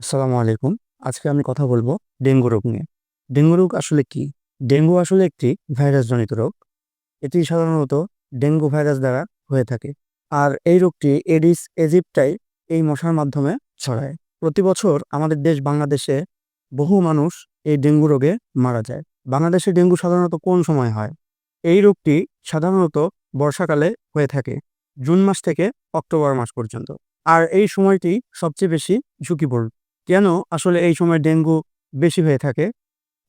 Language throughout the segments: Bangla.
আসসালামু আলাইকুম। আজকে আমি কথা বলব ডেঙ্গু রোগ নিয়ে। ডেঙ্গু রোগ আসলে কি? ডেঙ্গু আসলে একটি ভাইরাসজনিত রোগ। এটি সাধারণত ডেঙ্গু ভাইরাস দ্বারা হয়ে থাকে। আর এই রোগটি এডিস এজিপ্টাই এই মশার মাধ্যমে ছড়ায়। প্রতি বছর আমাদের দেশ বাংলাদেশে বহু মানুষ এই ডেঙ্গু রোগে মারা যায়। বাংলাদেশে ডেঙ্গু সাধারণত কোন সময় হয়? এই রোগটি সাধারণত বর্ষাকালে হয়ে থাকে, জুন মাস থেকে অক্টোবর মাস পর্যন্ত। আর এই সময়টি সবচেয়ে বেশি ঝুঁকিপূর্ণ। কেন আসলে এই সময় ডেঙ্গু বেশি হয়ে থাকে?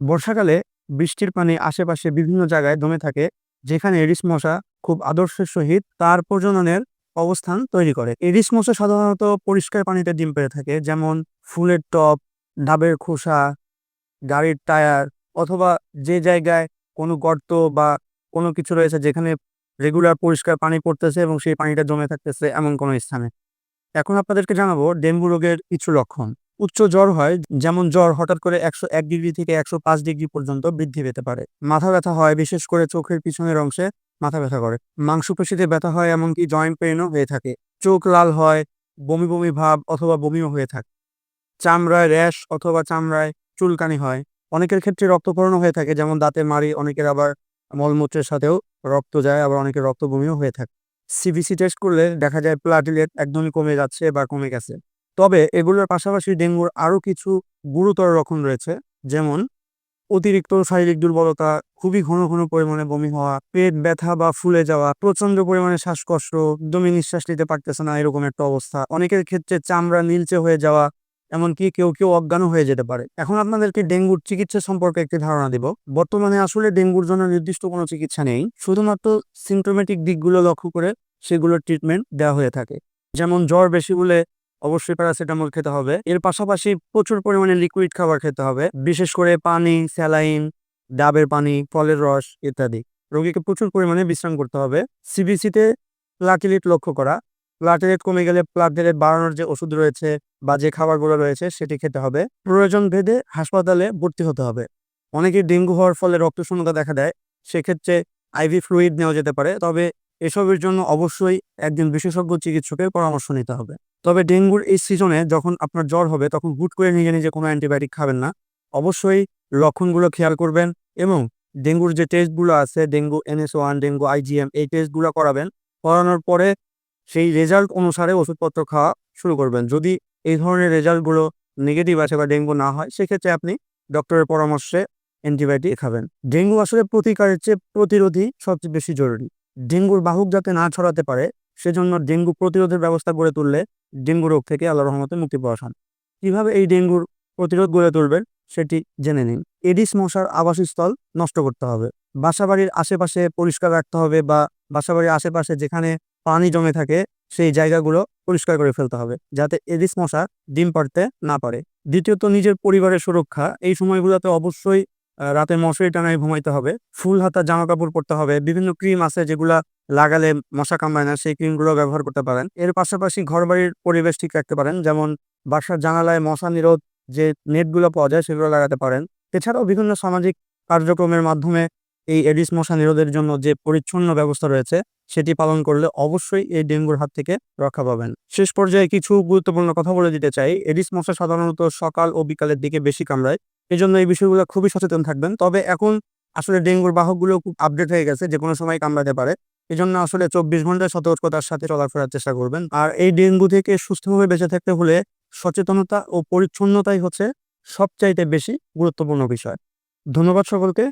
বর্ষাকালে বৃষ্টির পানি আশেপাশে বিভিন্ন জায়গায় দমে থাকে, যেখানে এডিস মশা খুব আদর্শের সহিত তার প্রজননের অবস্থান তৈরি করে। এডিস মশা সাধারণত পরিষ্কার পানিতে ডিম পেড়ে থাকে, যেমন ফুলের টব, ডাবের খোসা, গাড়ির টায়ার, অথবা যে জায়গায় কোনো গর্ত বা কোনো কিছু রয়েছে যেখানে রেগুলার পরিষ্কার পানি পড়তেছে এবং সেই পানিটা জমে থাকতেছে এমন কোনো স্থানে। এখন আপনাদেরকে জানাব ডেঙ্গু রোগের কিছু লক্ষণ। উচ্চ জ্বর হয়, যেমন জ্বর হঠাৎ করে একশো এক ডিগ্রি থেকে একশো পাঁচ ডিগ্রি পর্যন্ত বৃদ্ধি পেতে পারে। মাথা ব্যথা হয়, বিশেষ করে চোখের পিছনের অংশে মাথা ব্যথা করে। মাংসপেশিতে ব্যথা হয়, এমনকি জয়েন্ট পেইনও হয়ে থাকে। চোখ লাল হয়, বমি বমি ভাব অথবা বমিও হয়ে থাকে। চামড়ায় র্যাশ অথবা চামড়ায় চুলকানি হয়। অনেকের ক্ষেত্রে রক্তকরণও হয়ে থাকে, যেমন দাঁতে মারি অনেকের আবার মলমূত্রের সাথেও রক্ত যায়, আবার অনেকের রক্ত বমিও হয়ে থাকে। সিবিসি টেস্ট করলে দেখা যায়, প্লাটিলেট একদমই কমে যাচ্ছে বা কমে গেছে। তবে এগুলোর পাশাপাশি ডেঙ্গুর আরও কিছু গুরুতর লক্ষণ রয়েছে, যেমন অতিরিক্ত শারীরিক দুর্বলতা, খুবই ঘন ঘন পরিমাণে বমি হওয়া, পেট ব্যথা বা ফুলে যাওয়া প্রচণ্ড পরিমাণে শ্বাসকষ্ট একদমই নিঃশ্বাস নিতে পারতেছে না এরকম একটা অবস্থা। অনেকের ক্ষেত্রে চামড়া নীলচে হয়ে যাওয়া, এমনকি কেউ কেউ অজ্ঞানও হয়ে যেতে পারে। এখন আপনাদেরকে ডেঙ্গুর চিকিৎসা সম্পর্কে একটি ধারণা দিব। বর্তমানে আসলে ডেঙ্গুর জন্য নির্দিষ্ট কোনো চিকিৎসা নেই, শুধুমাত্র সিমটোমেটিক দিকগুলো লক্ষ্য করে সেগুলোর ট্রিটমেন্ট দেওয়া হয়ে থাকে। যেমন জ্বর বেশি হলে অবশ্যই প্যারাসিটামল খেতে হবে। এর পাশাপাশি প্রচুর পরিমাণে লিকুইড খাবার খেতে হবে। বিশেষ করে পানি স্যালাইন ডাবের পানি, ফলের রস ইত্যাদি। রোগীকে প্রচুর পরিমাণে বিশ্রাম করতে হবে। সিবিসিতে প্লাটিলেট লক্ষ্য করা। প্লাটিলেট কমে গেলে প্লাটিলেট বাড়ানোর যে ওষুধ রয়েছে বা যে খাবারগুলো রয়েছে সেটি খেতে হবে। প্রয়োজন ভেদে হাসপাতালে ভর্তি হতে হবে। অনেকে ডেঙ্গু হওয়ার ফলে রক্তশূন্যতা দেখা দেয়। সেক্ষেত্রে আইভি ফ্লুইড নেওয়া যেতে পারে। তবে এসবের জন্য অবশ্যই একজন বিশেষজ্ঞ চিকিৎসকের পরামর্শ নিতে হবে। তবে ডেঙ্গুর এই সিজনে যখন আপনার জ্বর হবে, তখন হুট করে নিজে নিজে কোনো অ্যান্টিবায়োটিক খাবেন না। অবশ্যই লক্ষণগুলো খেয়াল করবেন এবং ডেঙ্গুর যে টেস্টগুলো আছে, dengue NS one, dengue IgM এই টেস্টগুলো করাবেন। করানোর পরে সেই রেজাল্ট অনুসারে ওষুধপত্র খাওয়া শুরু করবেন। যদি এই ধরনের রেজাল্টগুলো নেগেটিভ আছে বা ডেঙ্গু না হয়, সেক্ষেত্রে আপনি ডক্টরের পরামর্শে অ্যান্টিবায়োটিক খাবেন। ডেঙ্গু আসলে প্রতিকারের চেয়ে প্রতিরোধী সবচেয়ে বেশি জরুরি। ডেঙ্গুর বাহক যাতে না ছড়াতে পারে সেজন্য ডেঙ্গু প্রতিরোধের ব্যবস্থা গড়ে তুললে ডেঙ্গু রোগ থেকে আল্লাহ রহমতে মুক্তি পাওয়া যান কীভাবে এই ডেঙ্গুর প্রতিরোধ গড়ে তুলবেন সেটি জেনে নিন। এডিস মশার আবাসস্থল নষ্ট করতে হবে। বাসাবাড়ির আশেপাশে পরিষ্কার রাখতে হবে বা বাসাবাড়ির আশেপাশে যেখানে পানি জমে থাকে সেই জায়গাগুলো পরিষ্কার করে ফেলতে হবে, যাতে এডিস মশা ডিম পাড়তে না পারে। দ্বিতীয়ত, নিজের পরিবারের সুরক্ষা। এই সময়গুলোতে অবশ্যই রাতে মশারি টানায় ঘুমাইতে হবে। ফুল হাতা জামা কাপড় পরতে হবে। বিভিন্ন ক্রিম আছে যেগুলা লাগালে মশা কামড়ায় না, সেই ক্রিমগুলো ব্যবহার করতে পারেন। এর পাশাপাশি ঘরবাড়ির পরিবেশ ঠিক রাখতে পারেন। যেমন বাসার জানালায় মশা নিরোধ যে নেটগুলো পাওয়া যায়, সেগুলো লাগাতে পারেন। এছাড়াও বিভিন্ন সামাজিক কার্যক্রমের মাধ্যমে এই এডিস মশা নিরোধের জন্য যে পরিচ্ছন্ন ব্যবস্থা রয়েছে, সেটি পালন করলে অবশ্যই এই ডেঙ্গুর হাত থেকে রক্ষা পাবেন। শেষ পর্যায়ে কিছু গুরুত্বপূর্ণ কথা বলে দিতে চাই। এডিস মশা সাধারণত সকাল ও বিকালের দিকে বেশি কামড়ায়। এই জন্য এই বিষয়গুলো খুবই সচেতন থাকবেন। তবে এখন আসলে ডেঙ্গুর বাহকগুলো খুব আপডেট হয়ে গেছে যে কোনো সময় কামড়াতে পারে। এই জন্য আসলে চব্বিশ ঘন্টায় সতর্কতার সাথে চলাফেরার চেষ্টা করবেন। আর এই ডেঙ্গু থেকে সুস্থভাবে বেঁচে থাকতে হলে সচেতনতা ও পরিচ্ছন্নতাই হচ্ছে সবচাইতে বেশি গুরুত্বপূর্ণ বিষয়। ধন্যবাদ সকলকে।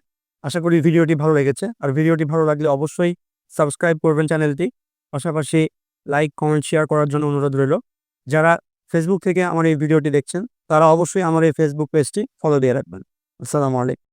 আশা করি ভিডিওটি ভালো লেগেছে। আর ভিডিওটি ভালো লাগলে অবশ্যই সাবস্ক্রাইব করবেন চ্যানেলটি। পাশাপাশি লাইক, কমেন্ট, শেয়ার করার জন্য অনুরোধ রইল। যারা ফেসবুক থেকে আমার এই ভিডিওটি দেখছেন, তারা অবশ্যই আমার এই ফেসবুক পেজটি ফলো দিয়ে রাখবেন। আসসালামু আলাইকুম।